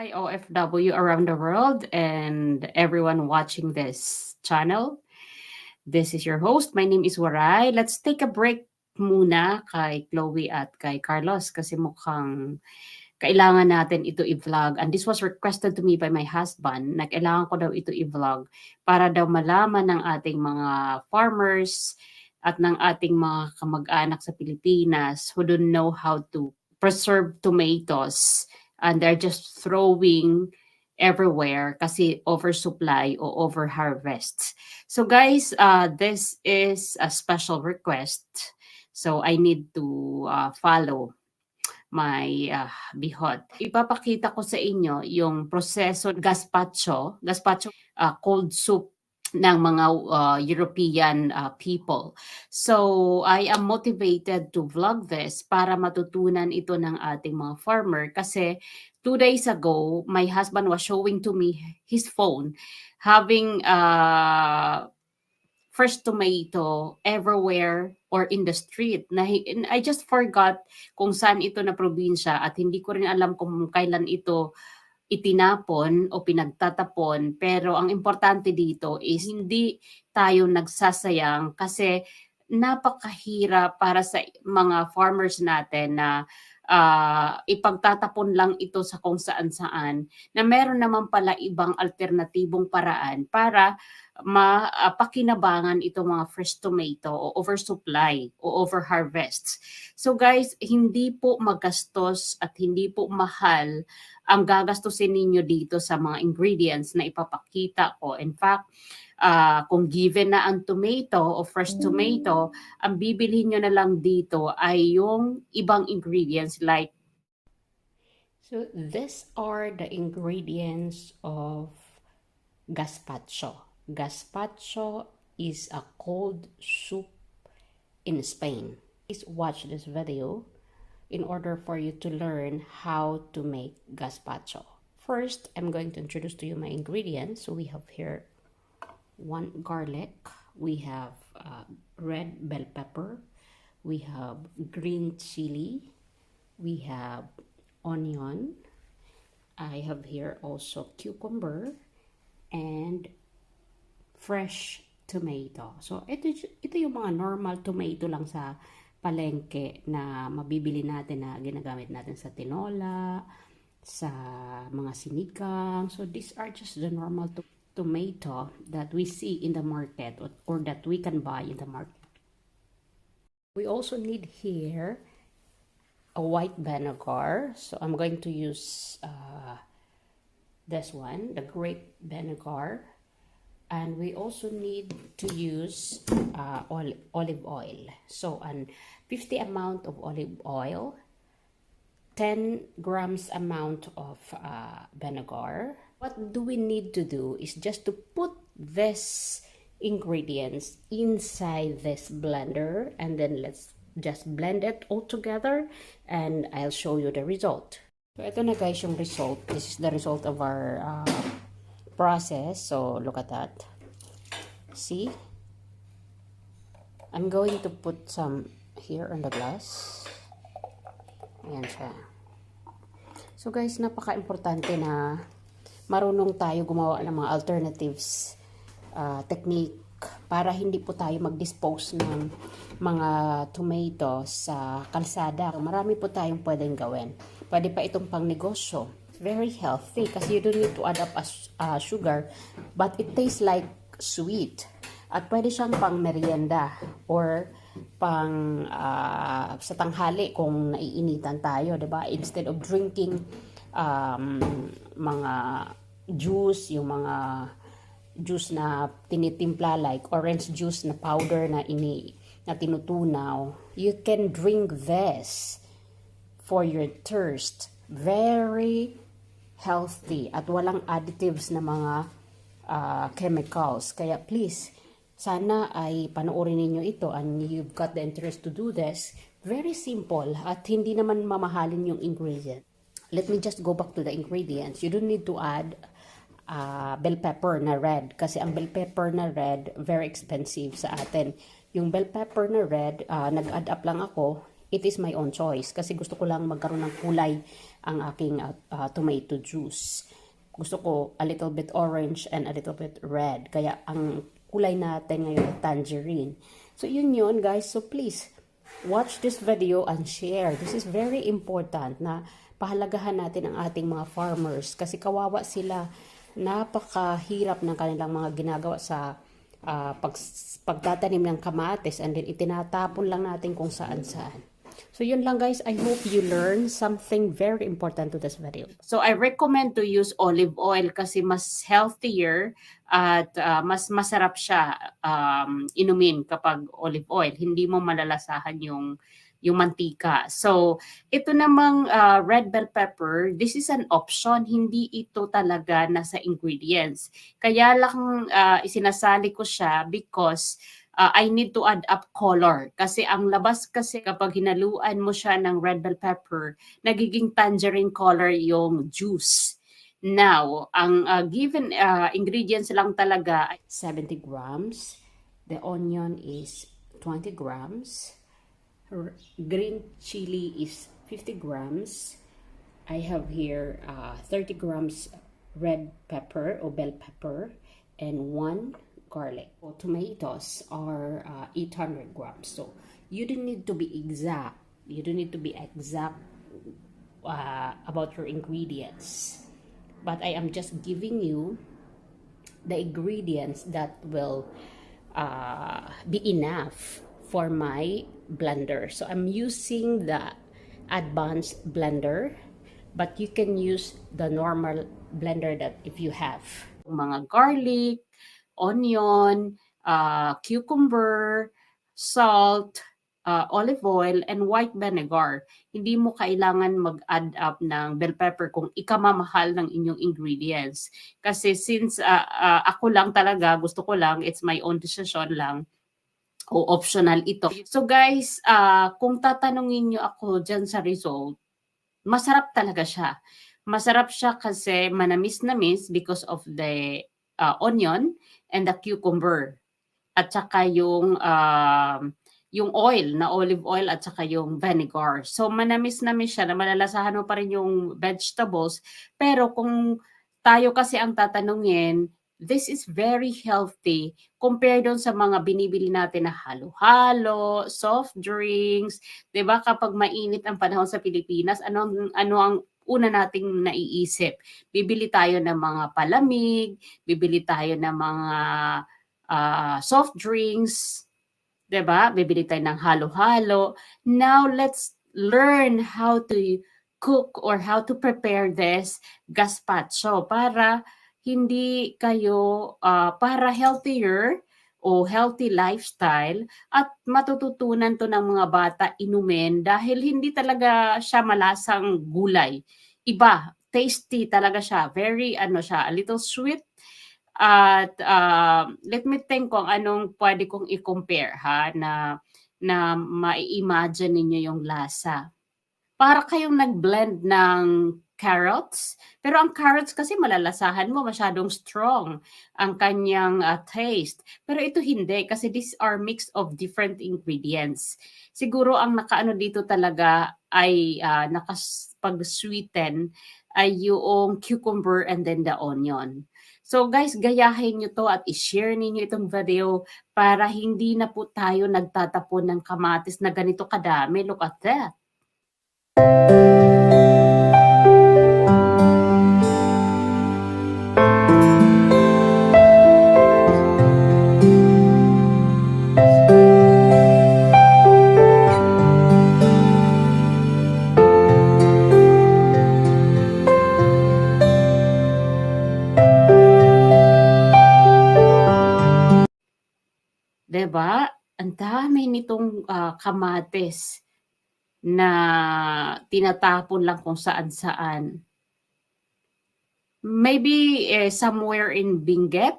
Hi, OFW around the world and everyone watching this channel. This is your host. My name is Waray. Let's take a break muna kay Chloe at kay Carlos kasi mukhang kailangan natin ito i-vlog. And this was requested to me by my husband na kailangan ko daw ito i-vlog para daw malaman ng ating mga farmers at ng ating mga kamag-anak sa Pilipinas who don't know how to preserve tomatoes and they're just throwing everywhere kasi oversupply o over harvest. So guys, uh, this is a special request. So I need to uh, follow my uh, bihot. Ipapakita ko sa inyo yung proseso gazpacho, gazpacho uh, cold soup ng mga uh, European uh, people. So, I am motivated to vlog this para matutunan ito ng ating mga farmer kasi two days ago, my husband was showing to me his phone having uh, fresh tomato everywhere or in the street. Na, I just forgot kung saan ito na probinsya at hindi ko rin alam kung kailan ito itinapon o pinagtatapon. Pero ang importante dito is hindi tayo nagsasayang kasi napakahirap para sa mga farmers natin na uh, ipagtatapon lang ito sa kung saan-saan na meron naman pala ibang alternatibong paraan para mapakinabangan itong mga fresh tomato o oversupply o overharvest. So guys, hindi po magastos at hindi po mahal ang gagastusin ninyo dito sa mga ingredients na ipapakita ko. In fact, uh, kung given na ang tomato o fresh tomato, ang bibilhin nyo na lang dito ay yung ibang ingredients like So these are the ingredients of gazpacho. Gazpacho is a cold soup in Spain. Please watch this video in order for you to learn how to make gazpacho. First, I'm going to introduce to you my ingredients. So we have here one garlic, we have uh, red bell pepper, we have green chili, we have onion, I have here also cucumber, and fresh tomato. So, ito, ito yung mga normal tomato lang sa palengke na mabibili natin na ginagamit natin sa tinola, sa mga sinigang. So, these are just the normal to tomato that we see in the market or, that we can buy in the market. We also need here a white vinegar. So, I'm going to use uh, this one, the grape vinegar. and we also need to use uh, olive oil so an 50 amount of olive oil 10 grams amount of uh, vinegar what do we need to do is just to put this ingredients inside this blender and then let's just blend it all together and I'll show you the result so ito na guys yung result this is the result of our uh, process. So, look at that. See? I'm going to put some here on the glass. Ayan siya. So, guys, napaka-importante na marunong tayo gumawa ng mga alternatives uh, technique para hindi po tayo mag-dispose ng mga tomato sa kalsada. Marami po tayong pwedeng gawin. Pwede pa itong pang negosyo very healthy kasi you don't need to add up as uh, sugar but it tastes like sweet at pwede siyang pang merienda or pang uh, sa tanghali kung naiinitan tayo 'di ba instead of drinking um, mga juice yung mga juice na tinitimpla like orange juice na powder na ini na tinutunaw you can drink this for your thirst very healthy at walang additives na mga uh, chemicals. Kaya please, sana ay panoorin ninyo ito and you've got the interest to do this. Very simple at hindi naman mamahalin yung ingredient. Let me just go back to the ingredients. You don't need to add uh, bell pepper na red kasi ang bell pepper na red very expensive sa atin. Yung bell pepper na red, uh, nag-add up lang ako it is my own choice kasi gusto ko lang magkaroon ng kulay ang aking uh, uh, tomato juice. Gusto ko a little bit orange and a little bit red. Kaya ang kulay natin ngayon ay tangerine. So yun yun guys. So please watch this video and share. This is very important na pahalagahan natin ang ating mga farmers kasi kawawa sila. Napakahirap ng kanilang mga ginagawa sa uh, pag, pagtatanim ng kamatis and then itinatapon lang natin kung saan saan. So yun lang guys, I hope you learn something very important to this video. So I recommend to use olive oil kasi mas healthier at uh, mas masarap siya um, inumin kapag olive oil. Hindi mo malalasahan yung yung mantika. So, ito namang uh, red bell pepper, this is an option, hindi ito talaga nasa ingredients. Kaya lang uh, isinasali ko siya because uh, I need to add up color. Kasi ang labas kasi kapag hinaluan mo siya ng red bell pepper, nagiging tangerine color yung juice. Now, ang uh, given uh, ingredients lang talaga 70 grams. The onion is 20 grams. Green chili is 50 grams. I have here uh, 30 grams red pepper or bell pepper and one garlic. Or tomatoes are uh, 800 grams. So you don't need to be exact. You don't need to be exact uh, about your ingredients. But I am just giving you the ingredients that will uh, be enough for my blender. So I'm using the advanced blender, but you can use the normal blender that if you have. Mga garlic, onion, uh, cucumber, salt, uh, olive oil, and white vinegar. Hindi mo kailangan mag-add up ng bell pepper kung ikamamahal ng inyong ingredients. Kasi since uh, uh, ako lang talaga, gusto ko lang, it's my own decision lang, o optional ito. So guys, uh, kung tatanungin nyo ako dyan sa result, masarap talaga siya. Masarap siya kasi manamis-namis because of the uh, onion and the cucumber. At saka yung uh, yung oil na olive oil at saka yung vinegar. So manamis-namis siya na malalasahan mo pa rin yung vegetables. Pero kung tayo kasi ang tatanungin, this is very healthy compared doon sa mga binibili natin na halo-halo, soft drinks, 'di ba? Kapag mainit ang panahon sa Pilipinas, ano ano ang una nating naiisip? Bibili tayo ng mga palamig, bibili tayo ng mga uh, soft drinks, 'di ba? Bibili tayo ng halo-halo. Now let's learn how to cook or how to prepare this gazpacho para hindi kayo uh, para healthier o healthy lifestyle at matututunan to ng mga bata inumin dahil hindi talaga siya malasang gulay. Iba, tasty talaga siya. Very ano siya, a little sweet. At uh, let me think kung anong pwede kong i-compare ha na na mai-imagine ninyo yung lasa. Para kayong nag-blend ng carrots. Pero ang carrots kasi malalasahan mo masyadong strong ang kanyang uh, taste. Pero ito hindi kasi these are mix of different ingredients. Siguro ang nakaano dito talaga ay uh, nakapag-sweeten ay yung cucumber and then the onion. So guys, gayahin nyo to at i-share ninyo itong video para hindi na po tayo nagtatapon ng kamatis na ganito kadami. Look at that. Ba? Ang dami nitong, ah, kamatis na tinatapon lang kung saan-saan. Maybe, eh, somewhere in Benguet,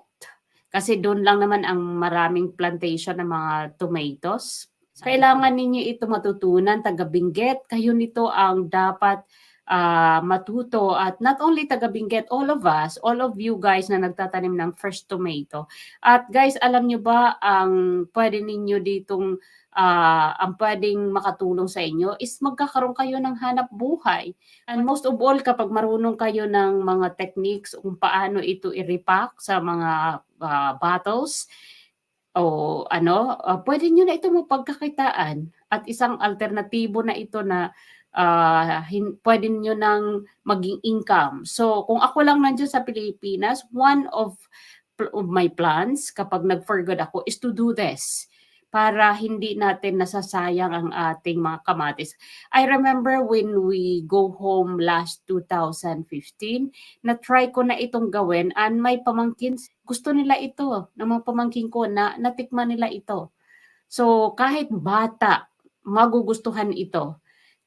kasi do'n lang naman ang maraming plantation ng mga tomatoes. Kailangan ninyo ito matutunan, taga Benguet, kayo nito ang dapat, ah, matuto at not only taga Benguet, all of us, all of you guys na nagtatanim ng fresh tomato. At guys, alam nyo ba ang pwede ninyo ditong ah, ang pwedeng makatulong sa inyo is magkakaroon kayo ng hanap buhay. And most of all, kapag marunong kayo ng mga techniques kung paano ito i-repack sa mga ah, bottles, o ano, ah, pwede nyo na ito mapagkakitaan at isang alternatibo na ito na ah, hin- pwede nyo nang maging income. So, kung ako lang nandiyan sa Pilipinas, one of, of my plans kapag nag-for good ako is to do this para hindi natin nasasayang ang ating mga kamatis. I remember when we go home last 2015, na-try ko na itong gawin and may pamangkin, gusto nila ito, ng mga pamangkin ko na natikman nila ito. So kahit bata, magugustuhan ito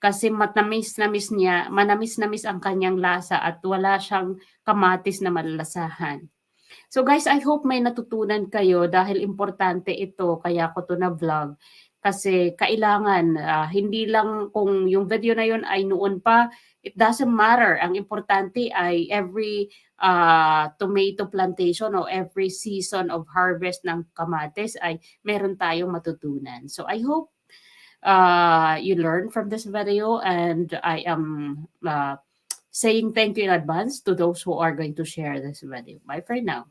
kasi matamis-namis niya, manamis-namis ang kanyang lasa at wala siyang kamatis na malalasahan. So guys, I hope may natutunan kayo dahil importante ito kaya ko to na vlog. Kasi kailangan ah, hindi lang kung yung video na yun ay noon pa it doesn't matter. Ang importante ay every ah, tomato plantation o every season of harvest ng kamates ay meron tayong matutunan. So I hope uh, you learn from this video. And I am uh, saying thank you in advance to those who are going to share this video. Bye for now